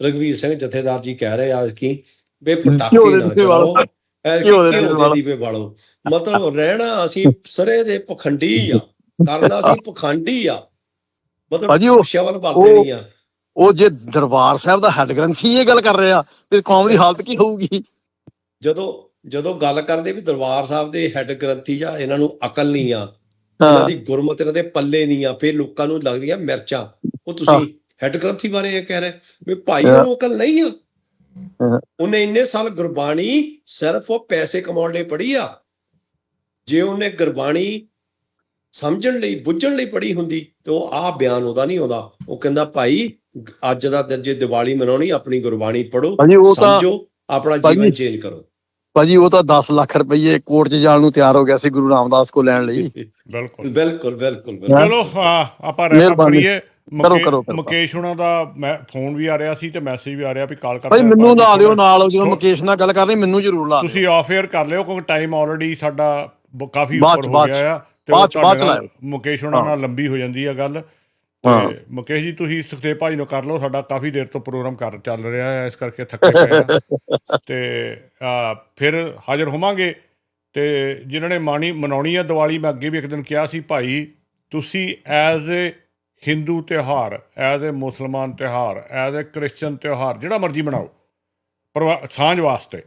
ਰਗਵੀਰ ਸਿੰਘ ਜਥੇਦਾਰ ਜੀ ਕਹਿ ਰਹੇ ਆ ਕਿ ਬੇ ਪਟਾਕੇ ਨਾ। ਚਲਾਓ ਘਿਓ ਦੇ ਦੀਵੇ ਵਾਲੋ ਮਤਲਬ ਰਹਿਣਾ ਅਸੀਂ ਸਰੇ ਦੇ ਪਖੰਡੀ ਆ ਕਰਨਾ ਅਸੀਂ ਪਖੰਡੀ ਆ। ਮਤਲਬ ਸ਼ਵਲ ਉਹ- ਨਹੀਂ ਆ। ਉਹ ਜੇ ਦਰਬਾਰ ਸਾਹਿਬ ਦਾ ਹੈੱਡ ਗ੍ਰੰਥੀ ਇਹ ਗੱਲ ਕਰ ਰਿਹਾ ਤੇ ਕੌਮ ਦੀ ਹਾਲਤ ਕੀ ਹੋਊਗੀ? ਜਦੋਂ ਜਦੋਂ ਗੱਲ ਕਰਦੇ ਵੀ ਦਰਬਾਰ ਸਾਹਿਬ ਦੇ ਹੈੱਡ ਗ੍ਰੰਥੀ ਜਾਂ ਇਹਨਾਂ ਨੂੰ ਅਕਲ ਨਹੀਂ ਆ ਇਹਨਾਂ ਦੀ ਗੁਰਮਤਿ ਇਹਨਾਂ ਦੇ ਪੱਲੇ ਨਹੀਂ ਆ ਫਿਰ ਲੋਕਾਂ ਨੂੰ ਲੱਗਦੀਆਂ ਮਿਰਚਾਂ। ਉਹ ਤੁਸੀਂ ਹੈੱਡ ਗ੍ਰੰਥੀ ਬਾਰੇ ਇਹ ਕਹਿ ਰਹੇ ਵੀ ਭਾਈ ਹਾਂ। ਉਹਨੂੰ ਅਕਲ ਨਹੀਂ ਆ। ਹਾਂ। ਉਹਨੇ ਇੰਨੇ ਸਾਲ ਗੁਰਬਾਣੀ ਸਿਰਫ ਉਹ ਪੈਸੇ ਕਮਾਉਣ ਲਈ ਪੜ੍ਹੀ ਆ। ਜੇ ਉਹਨੇ ਗੁਰਬਾਣੀ ਸਮਝਣ ਲਈ ਬੁੱਝਣ ਲਈ ਪੜ੍ਹੀ ਹੁੰਦੀ ਤੇ ਉਹ ਆਹ ਬਿਆਨ ਉਹਦਾ ਨਹੀਂ ਆਉਂਦਾ। ਉਹ ਕਹਿੰਦਾ ਭਾਈ ਅੱਜ ਦਾ ਦਿਨ ਜੇ ਦੀਵਾਲੀ ਮਨਾਉਣੀ ਆਪਣੀ ਗੁਰਬਾਣੀ ਉਹ ਤਾਂ ਸਮਝੋ ਆਪਣਾ ਜੀਵਨ ਚੇਂਜ ਕਰੋ। ਭਾਜੀ ਉਹ ਤਾਂ 10 ਲੱਖ ਰੁਪਏ ਕੋਰਟ 'ਚ ਜਾਣ ਨੂੰ ਤਿਆਰ ਹੋ ਗਿਆ ਸੀ ਗੁਰੂ ਰਾਮਦਾਸ ਕੋ ਲੈਣ ਲਈ। ਬਿਲਕੁਲ। ਬਿਲਕੁਲ ਬਿਲਕੁਲ ਚਲੋ ਆ, ਆਪਾਂ ਰੈਪ ਮਿਹਰਬਾਨੀ। ਕਰੀਏ ਕਰੋ, ਕਰੋ। ਮੁਕੇਸ਼ ਹੁਣਾਂ ਦਾ ਮੈਂ ਫੋਨ ਵੀ ਆ ਰਿਹਾ ਸੀ ਤੇ ਮੈਸੇਜ ਵੀ ਆ ਰਿਹਾ ਵੀ ਕਾਲ ਕਰ ਭਾਈ ਮੈਨੂੰ ਲਾ ਦਿਓ ਨਾਲ ਜਦੋਂ ਮੁਕੇਸ਼ ਨਾਲ ਗੱਲ ਕਰਨੀ ਮੈਨੂੰ ਜ਼ਰੂਰ ਲਾ ਤੁਸੀਂ ਆਫ 에ਅਰ ਕਰ ਲਿਓ ਕਿਉਂਕਿ ਟਾਈਮ ਆਲਰੇਡੀ ਸਾਡਾ ਕਾਫੀ ਉੱਪਰ ਹੋ। ਗਿਆ ਆ ਤੇ ਬਾਅਦ ਬਾਅਦ ਲਾਇਓ। ਮੁਕੇਸ਼ ਹੁਣਾਂ। ਨਾਲ ਲੰਬੀ ਹੋ ਜਾਂਦੀ ਆ ਗੱਲ ਹਾਂ। ਤੇ ਮੁਕੇਸ਼ ਜੀ ਤੁਸੀਂ ਸੁਖਦੇਵ ਭਾਈ ਨੂੰ ਕਰ ਲਓ ਸਾਡਾ ਕਾਫੀ ਦੇਰ ਤੋਂ ਪ੍ਰੋਗਰਾਮ ਕਰ ਚੱਲ ਰਿਹਾ ਹੈ ਇਸ ਕਰਕੇ ਥੱਕੇ ਪਏ ਆ ਤੇ ਆ, ਫਿਰ ਹਾਜ਼ਰ ਹੋਵਾਂਗੇ ਤੇ ਜਿਨ੍ਹਾਂ ਨੇ ਮਾਣੀ ਮਨਾਉਣੀ ਹੈ ਦੀਵਾਲੀ ਮੈਂ ਅੱਗੇ ਵੀ ਇੱਕ ਦਿਨ ਕਿਹਾ ਸੀ ਭਾਈ ਤੁਸੀਂ ਐਜ਼ ਏ ਹਿੰਦੂ ਤਿਉਹਾਰ ਐਜ਼ ਏ ਮੁਸਲਮਾਨ ਤਿਉਹਾਰ ਐਜ਼ ਏ ਕ੍ਰਿਸਚੀਅਨ ਤਿਉਹਾਰ ਜਿਹੜਾ ਮਰਜ਼ੀ ਮਨਾਓ। ਪਰ ਸਾਂਝ ਵਾਸਤੇ।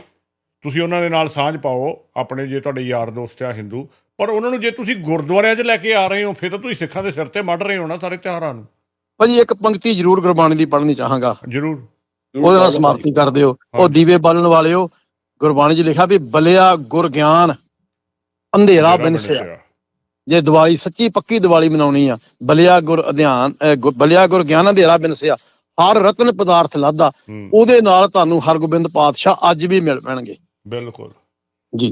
ਤੁਸੀਂ ਉਹਨਾਂ ਦੇ ਨਾਲ ਸਾਂਝ ਪਾਓ ਆਪਣੇ ਜੇ ਤੁਹਾਡੇ ਯਾਰ ਦੋਸਤ ਆ ਹਿੰਦੂ ਪਰ ਉਹਨਾਂ ਨੂੰ ਜੇ ਤੁਸੀਂ ਗੁਰਦੁਆਰਿਆਂ 'ਚ ਲੈ ਕੇ ਆ ਰਹੇ ਹੋ ਫਿਰ ਤਾਂ ਤੁਸੀਂ ਸਿੱਖਾਂ ਦੇ ਸਿਰ ਤੇ ਮੜ ਰਹੇ ਹੋ ਨਾ ਸਾਰੇ ਤਿਉਹਾਰਾਂ ਨੂੰ। ਭਾਜੀ ਇੱਕ ਪੰਕਤੀ ਜ਼ਰੂਰ ਗੁਰਬਾਣੀ ਦੀ ਪੜ੍ਹਨੀ ਚਾਹਾਂਗਾ। ਜ਼ਰੂਰ। ਉਹਦੇ ਨਾਲ ਸਮਾਪਤੀ ਕਰ ਦਿਓ ਉਹ। ਦੀਵੇ ਬਾਲਣ ਵਾਲਿਓ ਗੁਰਬਾਣੀ 'ਚ ਲਿਖਿਆ ਵੀ ਬਲਿਆ ਗੁਰ ਗਿਆਨ ਅੰਧੇਰਾ ਬਿਨਸਿਆ ਜੇ ਦੀਵਾਲੀ ਸੱਚੀ ਪੱਕੀ ਦੀਵਾਲੀ ਮਨਾਉਣੀ ਆ ਬਲਿਆ ਗੁਰ ਅਧਿਆਨ ਬਲਿਆ ਗੁਰ ਗਿਆਨ ਅੰਧੇਰਾ ਬਿਨਸਿਆ ਹਰ ਰਤਨ ਪਦਾਰਥ ਲਾਦਾ ਉਹਦੇ ਨਾਲ ਤੁਹਾਨੂੰ ਹਰਗੋਬਿੰਦ ਪਾਤਸ਼ਾਹ ਅੱਜ ਵੀ ਮਿਲ ਪੈਣਗੇ ਬਿਲਕੁਲ ਜੀ।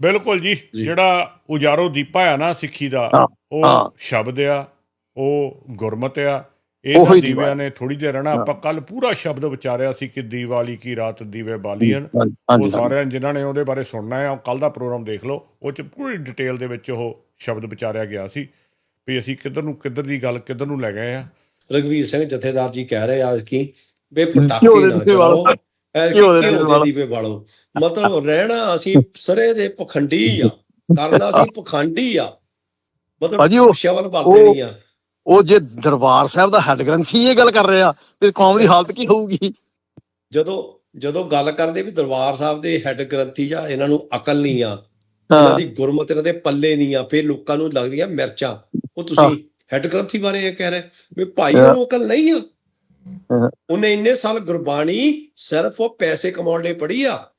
ਬਿਲਕੁਲ ਜੀ। ਜਿਹੜਾ ਉਜਾਰੋ ਦੀਪਾ ਆ ਨਾ ਸਿੱਖੀ ਦਾ ਉਹ। ਸ਼ਬਦ ਆ ਉਹ ਗੁਰਮਤ ਆ ਇਹਨਾਂ ਦੀਵਾ ਦੀਵਿਆਂ। ਨੇ ਥੋੜੀ ਦੇਰ ਰਹਿਣਾ। ਆਪਾਂ ਕੱਲ ਪੂਰਾ ਸ਼ਬਦ ਵਿਚਾਰਿਆ ਸੀ ਕਿ ਦੀਵਾਲੀ ਕੀ ਰਾਤ ਦੀਵੇ ਬਾਲੀਆਂ ਉਹ ਸਾਰਿਆਂ ਜਿਨ੍ਹਾਂ ਨੇ ਉਹਦੇ ਬਾਰੇ ਸੁਣਨਾ ਹੈ ਉਹ ਕੱਲ ਦਾ ਪ੍ਰੋਗਰਾਮ ਦੇਖ ਲਓ। ਉਹ ਚ ਪੂਰੀ ਡਿਟੇਲ ਦੇ ਵਿੱਚ ਉਹ ਸ਼ਬਦ ਵਿਚਾਰਿਆ ਗਿਆ ਸੀ ਵੀ ਅਸੀਂ ਕਿੱਧਰ ਨੂੰ ਕਿੱਧਰ ਦੀ ਗੱਲ ਕਿੱਧਰ ਨੂੰ ਲੈ ਗਏ ਆ। ਰਗਵੀਰ ਸਿੰਘ ਜਥੇਦਾਰ ਜੀ ਕਹਿ ਰਹੇ ਆ ਕਿ ਬੇ ਪਟਾਕੇ ਦੇ ਨਾ। ਚਲਾਓ ਘਿਓ ਦੀਵੇ ਵਾਲੋ ਮਤਲਬ ਰਹਿਣਾ ਅਸੀਂ ਸਰੇ ਦੇ ਪਖੰਡੀ ਆ। ਕਰਨਾ ਅਸੀਂ ਪਖੰਡੀ ਆ। ਮਤਲਬ ਸ਼ਵਲ ਉਹ- ਨਹੀਂ ਆ। ਉਹ ਜੇ ਦਰਬਾਰ ਸਾਹਿਬ ਦਾ ਹੈੱਡ ਗ੍ਰੰਥੀ ਇਹ ਗੱਲ ਕਰ ਰਿਹਾ ਤੇ ਕੌਮ ਦੀ ਹਾਲਤ ਕੀ ਹੋਊਗੀ ਜਦੋਂ ਜਦੋਂ ਗੱਲ ਕਰਦੇ ਵੀ ਦਰਬਾਰ ਸਾਹਿਬ ਦੇ ਹੈੱਡ ਗ੍ਰੰਥੀ ਜਾਂ ਇਹਨਾਂ ਨੂੰ ਅਕਲ ਨਹੀਂ ਆ ਇਹਨਾਂ ਦੀ ਗੁਰਮਤਿ ਇਹਨਾਂ ਦੇ ਪੱਲੇ ਨਹੀਂ ਆ ਫਿਰ ਲੋਕਾਂ ਨੂੰ ਲੱਗਦੀਆਂ ਮਿਰਚਾਂ ਉਹ। ਤੁਸੀਂ ਹੈੱਡ ਗ੍ਰੰਥੀ ਬਾਰੇ ਇਹ ਕਹਿ ਰਹੇ ਵੀ ਭਾਈ। ਉਹਨੂੰ ਅਕਲ ਨਹੀਂ ਆ। ਉਹਨੇ ਇੰਨੇ ਸਾਲ ਗੁਰਬਾਣੀ ਸਿਰਫ ਉਹ ਪੈਸੇ ਕਮਾਉਣ ਲਈ ਪੜ੍ਹੀ ਆ